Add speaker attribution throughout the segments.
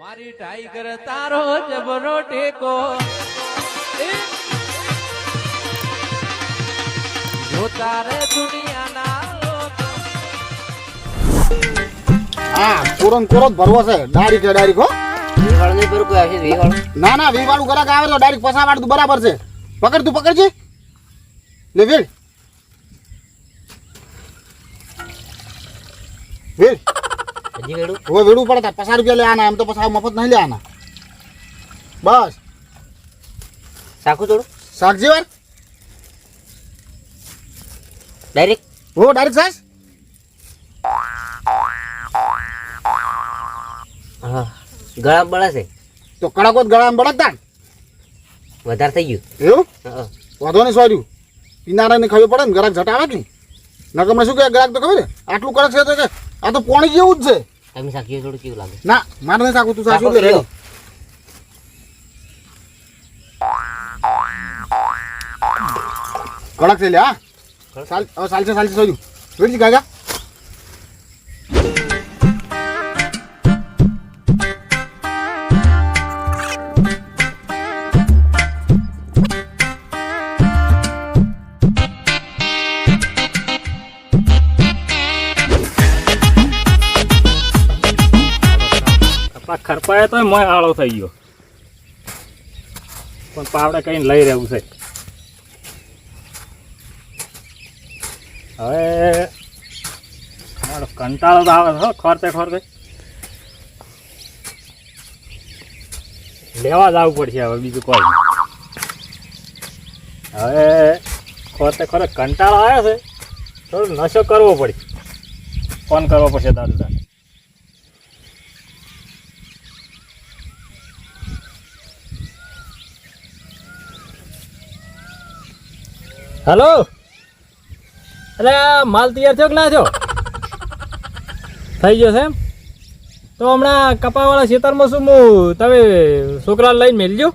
Speaker 1: મારી ટાઈગર તારો જબરો ટેકો. જો તારે દુનિયાના
Speaker 2: હા કોરન કોરો ભરવો છે. ડાળી છે ડાળી કો
Speaker 3: વીવાળું નહીં ભરું કોઈ આવશે વીવાળું
Speaker 2: ના ના વી કરા ગ્રાહક આવે તો ડાયરેક્ટ પસા વાળ તું બરાબર છે. પકડ તું પકડજે. ને લે વેલ. વેલ.
Speaker 3: હજી વેડું?
Speaker 2: હવે વેડું પડે પચાસ રૂપિયા લે આના. એમ તો પચાસ મફત નહીં આના. બસ.
Speaker 3: શાકું થોડું?
Speaker 2: શાકજી વાર?
Speaker 3: ડાયરેક્ટ
Speaker 2: હો ડાયરેક્ટ સાસ
Speaker 3: હા. ગળા બળા છે?
Speaker 2: તો કડક જ ગળામાં બળકતા
Speaker 3: વધારે થઈ ગયું?
Speaker 2: એવું? વાંધો નહીં સોર્યું પીનારાને ખબર પડે ને ગ્રાહક ઝટાવે કે નહીં. નકર મને શું કે ગ્રાહક તો ખબર આટલું કડક છે તો કે આ તો પોણી જેવું જ છે.
Speaker 3: તમે સાખી થોડું કેવું લાગે
Speaker 2: ના મારે નથી સાકું તું સાચું
Speaker 3: સાકું લ્યો.
Speaker 2: કડક થઈ લે હા? સાલ સાલસે સાલસે સોર્યું રેડી ગાગા
Speaker 4: ખરપાયા તો મોય આળો થઈ ગયો. પણ પાવડે કઈ લઈ રહેવું છે. હવે કંટાળો તો આવે છે ખોરતે ખોરતે. લેવા જવું પડશે હવે બીજું કોઈ હવે ખોરતે ખોરે કંટાળો આવ્યો છે. થોડો નશો કરવો પડે ફોન કરવો પડશે દાદુ હલો? અરે, માલ તૈયાર થયો કે ના થયો? થઈ ગયો છે એમ? તો હમણાં કપાવાળા ખેતરમાં શું હું તમે છોકરા લઈને મેલજો.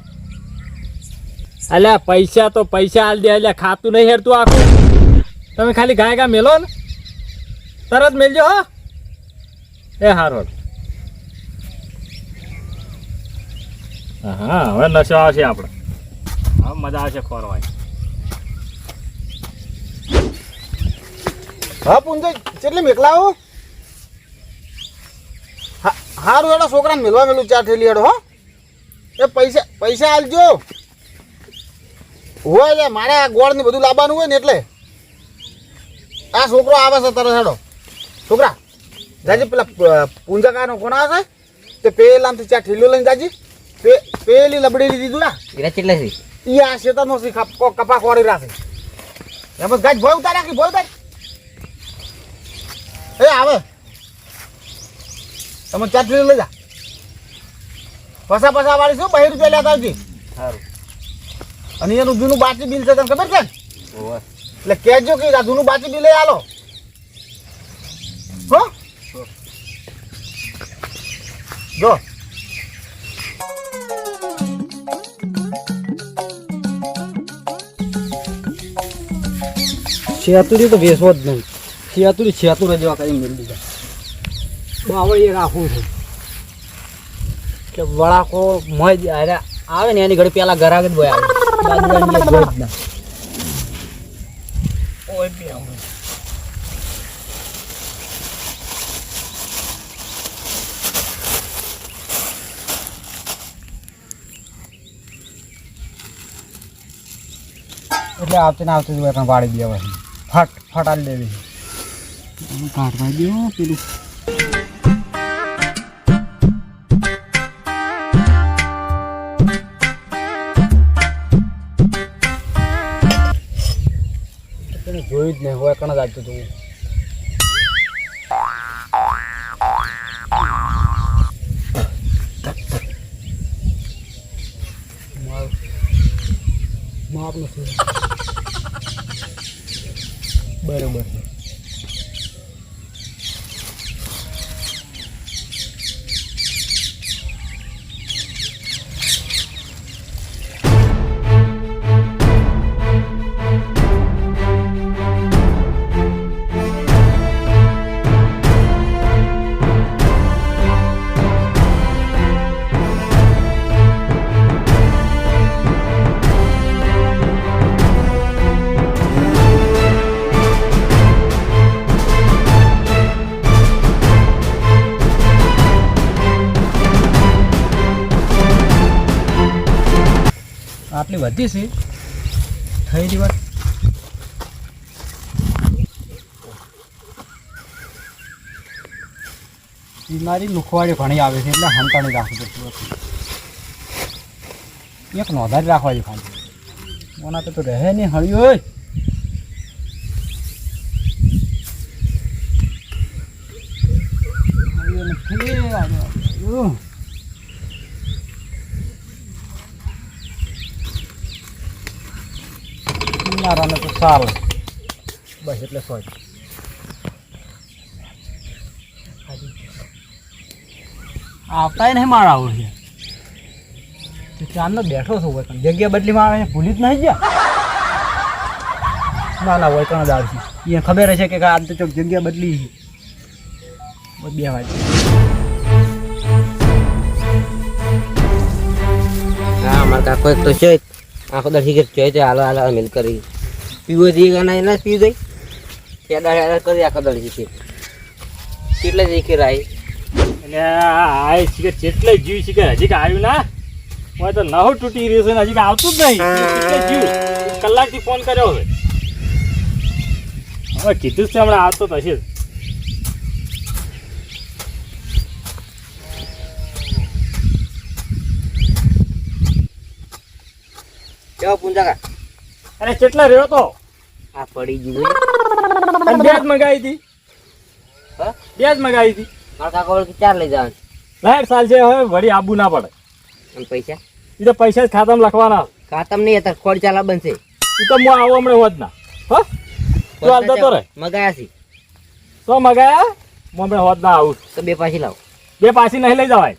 Speaker 4: અલ્યા, પૈસા તો પૈસા હાલ દે, અલ્યા, ખાતું નહીં હેરતું આખું. તમે ખાલી ગાય ગા મેલો ને. તરત મેલજો, હા. એ હારો. હા, હવે નશો આવશે આપણે હવે મજા આવશે ખોરવાની
Speaker 2: હા પુંજય કેટલી મેકલાવો હા? હારું એડો છોકરાને મેલવા મેલું ચાર થેલી એડો હો. એ પૈસા પૈસા આલજો. હોય એટલે મારે આ ગોળ ને બધું લાવવાનું હોય ને એટલે. આ છોકરો આવે છે તરત હેડો. છોકરા જાજી પેલા પૂંજાકાનો કોણ આવે તે પેલામાંથી ચાર ઠેલીઓ લઈને જાજી. પે પેલી લબડેલી દીધું ના
Speaker 3: એના કેટલા છે
Speaker 2: ઈ આ શેતાનો સી કપ- કોરી રાખે. એમ ગાજ ભોય ઉતાર રાખી ભોય ઉતાર એ આવે. તમે ચાર ઠેલી લઈ જા. પસા પસા વાળી શું બહી રૂપિયા લેતા આવજી?
Speaker 4: સારું.
Speaker 2: અને એનું જૂનું બાકી બિલ છે તને ખબર છે? એટલે કહેજો કે જૂનું બાકી બિલ લઈ આલો. હો? જો.
Speaker 5: છેતુરી તો વેચવો જ નહીં. છેતુરી છેતુર રજવા કરી મેળ દીધા એ રાખવું છે. કે વળાકો મજ અરે આવે ને એની ઘડી પેલા ઘરાક જ બોય આવે. એટલે આવતી ને આવતી જ વાળી દેવાય ફટ ફટાડી દેવી. કાઢવા દો પેલું. જોયું જ નહીં હોય કણ જ આવતું હતું માપ માપ વધી છે. થઈ રહી વાત? બીમારી લુખવાડી ઘણી આવે છે, એટલે હંતાણી રાખવું પડતું એક નોંધારી રાખવાની ખાલી તો તો રહે નહીં, હળ્યું હોય. હળ્યું નથી આજે હળ્યું. મારાને તો સારું. બસ એટલે સોય. આવતા નહીં મારા આવું છે ચાંદનો બેઠો છું પણ જગ્યા બદલી છે, ભૂલી જ નહીં ગયા? ના ના હોય કણ દાડ એ ખબર હશે કે આ તો ચોક જગ્યા બદલી છે. બે વાત.
Speaker 3: હા અમારે કાકો એક તો છે આખો દર્શી કે છે. હાલો હાલો મિલ કરી. પીવો જઈ ગયા ના પીવું દઈ પેડા હેડા કરી આખો દર શીખે કેટલે કે રાય?
Speaker 4: એટલે આ શિખર જેટલે જીવ છે કે હજી કે આવ્યું ના? હું તો નવ તૂટી રહ્યું છે ને હજી કે આવતું જ નહીં. જીવ કલાકથી ફોન કર્યો હવે. હવે કીધું છે હમણાં આવતો તો હશે.
Speaker 3: કેવો પૂંજા
Speaker 4: અરે કેટલા રહ્યો તો?
Speaker 3: આ પડી ગયું
Speaker 4: અને બે જ મગાવી હતી. બે જ મગાવી હતી.
Speaker 3: મારા કાકો ચાર લઈ જવાનું.
Speaker 4: લાઈટ સાલ છે હવે વળી આબુ ના પડે.
Speaker 3: અને પૈસા?
Speaker 4: એ તો પૈસા જ ખાતામાં લખવાના.
Speaker 3: ખાતમ નહીં હતા ખોડ ચાલા બનશે.
Speaker 4: એ તો હું આવો હમણાં હોત ના. હો? તું હાલ જતો રે.
Speaker 3: મગાયા છે.
Speaker 4: તો મગાયા? હું હમણાં હોત ના આવું.
Speaker 3: તો બે પાછી લાવ.
Speaker 4: બે પાછી નહીં લઈ જવાય.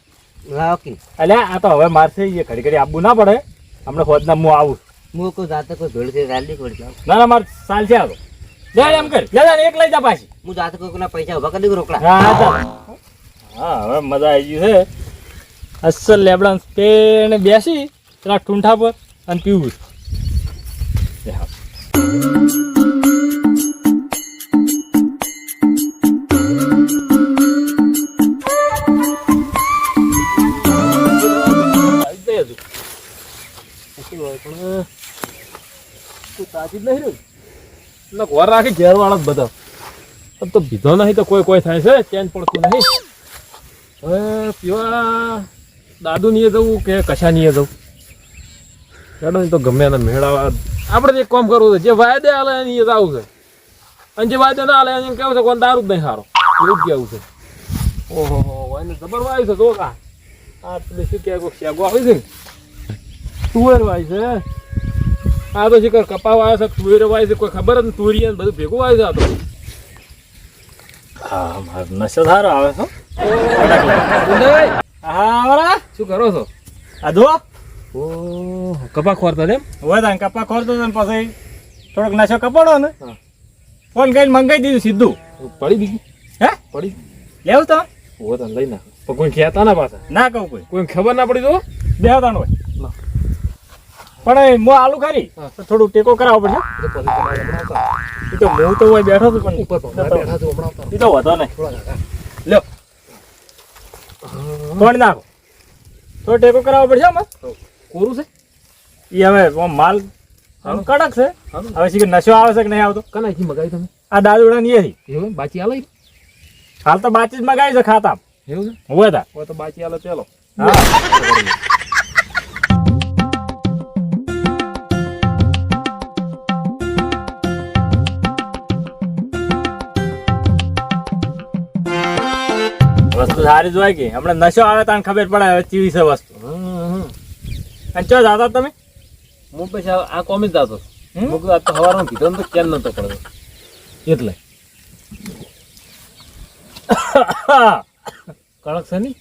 Speaker 3: લાવ કે
Speaker 4: એટલે આ તો હવે મારશે એ ઘડી ઘડી આબુ ના પડે. હમણાં હોત ના હું આવું.
Speaker 3: હું કોઈ જાતે કોઈ ભેળ છે રાલી લાવો
Speaker 4: ના ના મારે ચાલ છે આવો લે એમ કર. લે એક લઈ જા પાછી.
Speaker 3: હું જાતે કોઈ કોઈના પૈસા ઊભા કરી રોકડા?
Speaker 4: હા હા હા હવે મજા આવી ગઈ છે. અસલ લેબડા પેને બેસી પેલા ઠૂંઠા પર અને પીવું તાજી જ નહીં રહ્યું એટલે ઘર રાખી ઘેરવાળા જ બધા. આમ તો બીધો નહીં તો કોઈ કોઈ થાય છે, ચેન પડતું નહીં. હવે પીવા દાદુ નીએ જવું કે કશા નીએ જવું? હેડો તો ગમે એને મેળાવા. આપણે એક કામ કરવું છે, જે વાયદે હાલે એની જવું છે. અને જે વાયદે ના હાલે એને કેવું છે કોણ દારૂ જ નહીં સારો એવું જ કેવું છે. ઓહો એને જબર વાય છે, જો કા. આ પેલી શું કે કોઈ શેગો આવી છે ને? તુવેર વાય છે. આ તો શીખર કપા વાય છે તુવેર વાય છે કોઈ ખબર જ તુરી બધું ભેગું વાય છે આ તો. હા મારો નશો સારો આવે છો હા.
Speaker 1: શું કરો છો?
Speaker 4: આ જો
Speaker 1: કપા ખોરતા એમ
Speaker 4: હોય તાન કપા ખોરતો ને પછી થોડોક નશો કપાડો ને. ફોન કરીને મંગાઈ દીધું સીધું.
Speaker 1: પડી દીધું
Speaker 4: હે?
Speaker 1: પડી
Speaker 4: લેવું તો.
Speaker 1: હોય તને લઈ નાખ પણ કોઈ કહેતા ના પાછા.
Speaker 4: ના કહું કોઈ.
Speaker 1: કોઈ ખબર ના પડી તો?
Speaker 4: બેહતા હોય
Speaker 1: ના.
Speaker 4: પણ મો આલુ ખરી. તો થોડું ટેકો કરાવવો પડશે. એ તો હું તો હોય બેઠો છું પણ. એ તો. વધો નહીં. લ્યો. તોડી નાખો. થોડો ટેકો કરાવવો પડશે આમાં
Speaker 1: કોરું છે?
Speaker 4: એ હવે માલ કડક છે. હવે શીખર નશો આવે છે કે નહીં આવતો?
Speaker 1: કનાથી મગાવી તમે.
Speaker 4: આ દાદુડા ની એથી
Speaker 1: બાચી આલે?
Speaker 4: હાલ તો બાચી જ મગાવી છે ખાતા
Speaker 1: એવું છે?
Speaker 4: હોય તા.
Speaker 1: બાચી આલે ચાલો
Speaker 4: હા. વસ્તુ સારી જ હોય કે? હમણાં નશો આવે તાને ખબર પડે હવે ચીવી છે વસ્તુ. અને ચો જાતા તમે?
Speaker 1: હું પછી આ- કોમી જ જાતો હું કીધું તો સવારનો કીધો તો કેમ નતો પડતો. એટલે. કડક છે ની?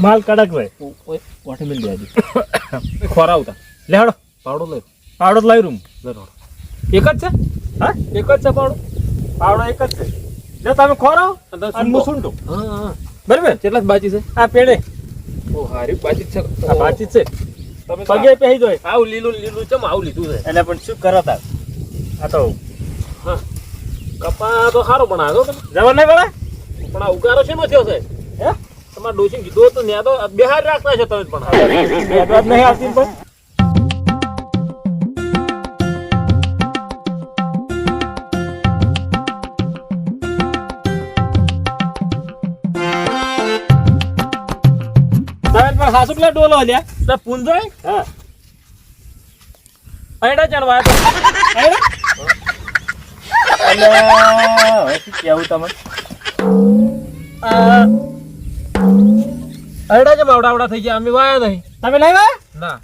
Speaker 4: માલ કડક ભાઈ.
Speaker 1: વાટે મિલ દેજો ખોરા આવતા
Speaker 4: લેહડો
Speaker 1: પાવડો લઈ.
Speaker 4: પાવડો લઈ રૂમ
Speaker 1: લો એક જ છે?
Speaker 4: હા? એક જ છે પાવડો? પાવડો એક જ છે. જો તમે ખોરો?
Speaker 1: અને
Speaker 4: હું બરાબર?
Speaker 1: કેટલા જ બાચી છે.
Speaker 4: આ પેડે.
Speaker 1: ઓ હારી છે.
Speaker 4: આ બાતચીત છે.
Speaker 1: તમે
Speaker 4: પગે પહેરી જોય.
Speaker 1: આવું લીલું લીલું ચમ આવું લીધું છે.
Speaker 4: એટલે પણ શું કરો તાર? આ તો
Speaker 1: હા. કપા તો સારો પણ આવ્યો તમે.
Speaker 4: જવા નહીં પડે?
Speaker 1: પણ આ ઉગારો છે થયો છે?
Speaker 4: હે?
Speaker 1: તમારે ડોસી કીધું હતું ને આ તો બિહાર રાખતા છો તમે પણ.
Speaker 4: નહીં આવતી પણ. સાસુ પેલા ડોલો લ્યા.
Speaker 1: તો પૂંજાય?
Speaker 4: હા.
Speaker 1: અયડા ચાણ વાય તો.
Speaker 4: એટલે હવે કેવું તમે?
Speaker 1: આ જે માવડાવડા થઈ ગયા? અમે વાયા નહીં.
Speaker 4: તમે નહીં વા
Speaker 1: ના.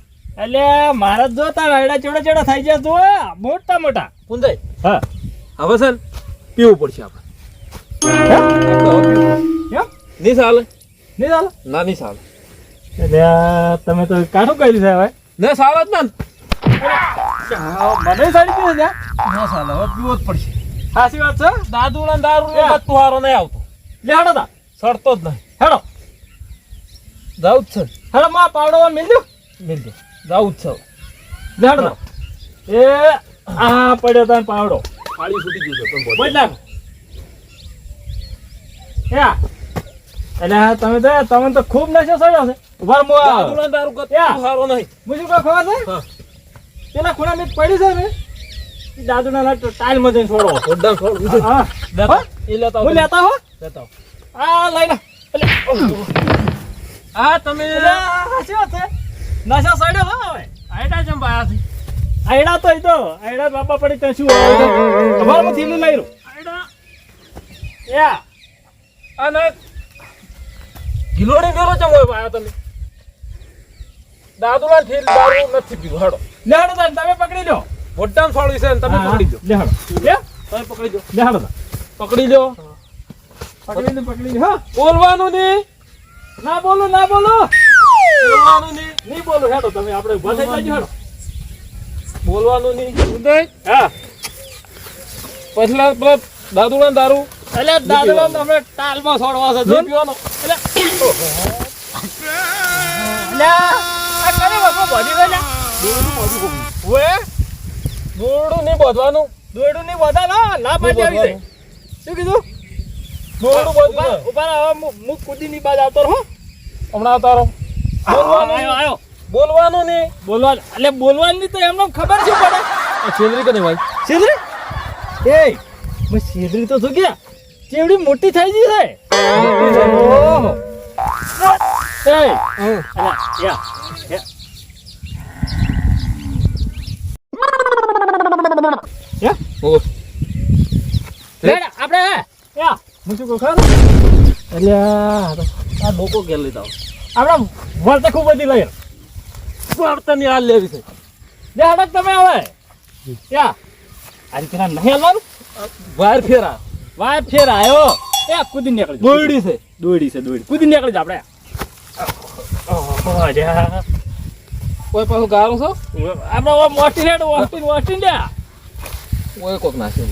Speaker 4: એટલે મારે જો જોતા રાયડા ચેવડા ચેવડા થઈ ગયા તો મોટા મોટા.
Speaker 1: પૂંજાય?
Speaker 4: હા.
Speaker 1: હવે સર પીવું પડશે આપણે. નહીં ચાલે
Speaker 4: નહીં ચાલે
Speaker 1: ના નહીં ચાલે
Speaker 4: એટલે તમે તો કાઠું કર્યું છે હવે.
Speaker 1: ના ચાલે જ ના.
Speaker 4: મને સાડી પીવું
Speaker 1: ના ચાલે હવે પીવો જ પડશે.
Speaker 4: સાચી વાત છે?
Speaker 1: દાદુ ને દારૂ ને તુહારો નહીં આવતો.
Speaker 4: લે હેડો તા.
Speaker 1: સડતો જ નહીં.
Speaker 4: હેડો.
Speaker 1: જાઉં જ છે.
Speaker 4: હેડો માં પાવડો મિલજો
Speaker 1: મિલજો જાઉં જ છે
Speaker 4: લે હેડો એ આ પડ્યો તને પાવડો.
Speaker 1: પાણી છૂટી ગયું છે પણ
Speaker 4: બોલ. નાખ યા એટલે તમે તો તમે તો ખૂબ નશો સડ્યો છે. ઊભા મો
Speaker 1: ના દારૂ કદ સારો નહીં.
Speaker 4: હું શું ખબર છે. પેલા ખૂણા મેં પડી છે ને? દાદુના ના ટાઈલમાં જઈને છોડો.
Speaker 1: ઓડા છોડો.
Speaker 4: હા
Speaker 1: દેખો એ લેતા
Speaker 4: હું? લેતા હો
Speaker 1: લેતા આવો.
Speaker 4: આ લઈને.
Speaker 1: આ તમે
Speaker 4: શું છે? નશો સડ્યો હો હવે.
Speaker 1: આયડા જેમ બાયા છે
Speaker 4: આયડા તો એ તો. આયડા બાપા પડી ત્યાં શું હોય અમારે હું થેલું લઈ રહ્યું
Speaker 1: આયડા.
Speaker 4: યા.
Speaker 1: અને ગિલોડી મેલો ચમ હોય બાયા તમે. દાદુલા થેલ દારૂ નથી પીવું હેડો.
Speaker 4: લે હાડો તાન તમે પકડી લો
Speaker 1: મોટામાં સોળવી છે તમે પકડી લો
Speaker 4: લે હાડો લે?
Speaker 1: તમે પકડી લો
Speaker 4: લે હાડો
Speaker 1: પકડી લો
Speaker 4: પકડી લે પકડી હા.
Speaker 1: બોલવાનું નહીં.
Speaker 4: ના બોલો ના બોલો.
Speaker 1: બોલવાનું નહીં.
Speaker 4: નહીં બોલો હેડો તમે આપણે ઊભા થઈ જાજો હેડો.
Speaker 1: બોલવાનું નહીં. ઉદય?
Speaker 4: હા.
Speaker 1: પછલા પેલા દાદુલા દારૂ
Speaker 4: એટલે દાદુલા તમે ટાલમાં છોડવા છે જો.
Speaker 1: પીવાનો.
Speaker 4: એટલે
Speaker 1: દોરડું નહીં બોધવાનું.
Speaker 4: દોડું નહીં બધા ના પાડી આવી જાય. શું કીધું?
Speaker 1: દોરડું
Speaker 4: ઊભા રહો, હવે હું બાજ આવતો રહો
Speaker 1: હમણાં બોલવાનું
Speaker 4: આયો આયો.
Speaker 1: બોલવાનું નહીં.
Speaker 4: બોલવા એટલે બોલવાની તો એમને ખબર છે પડે?
Speaker 1: કને ભાઈ
Speaker 4: શેદરી એ મેં શેદરી તો શું ગયા કેવડી મોટી થઈ ગઈ છે. ઓહો. એ અલા, યા, યા. યા?
Speaker 1: ઓ
Speaker 4: લેડ, આપણે હે, યા, હું શું કહું ખબર? એટલે આ તો
Speaker 1: આ ડોકો ઘેર લીધા
Speaker 4: આપણે વળતે ખૂબ બધી લઈ
Speaker 1: વાર્તાની હાલ લેવી છે?
Speaker 4: લે હડક તમે હવે. યા. આ રીતે નહીં હાલવાનું?
Speaker 1: બહાર ફેરા.
Speaker 4: વાય ફેર આવ્યો એ કૂદી નીકળી જા.
Speaker 1: દોરડી છે
Speaker 4: દોડી છે દોડી કૂદી નીકળી જા આપણે. ઓહો,
Speaker 1: કોઈ પાછું ગારું છો?
Speaker 4: આપણે મોટી રેડ વોસ્ટિન વોસ્ટિન
Speaker 1: કોઈ કોક
Speaker 4: નાખ્યું.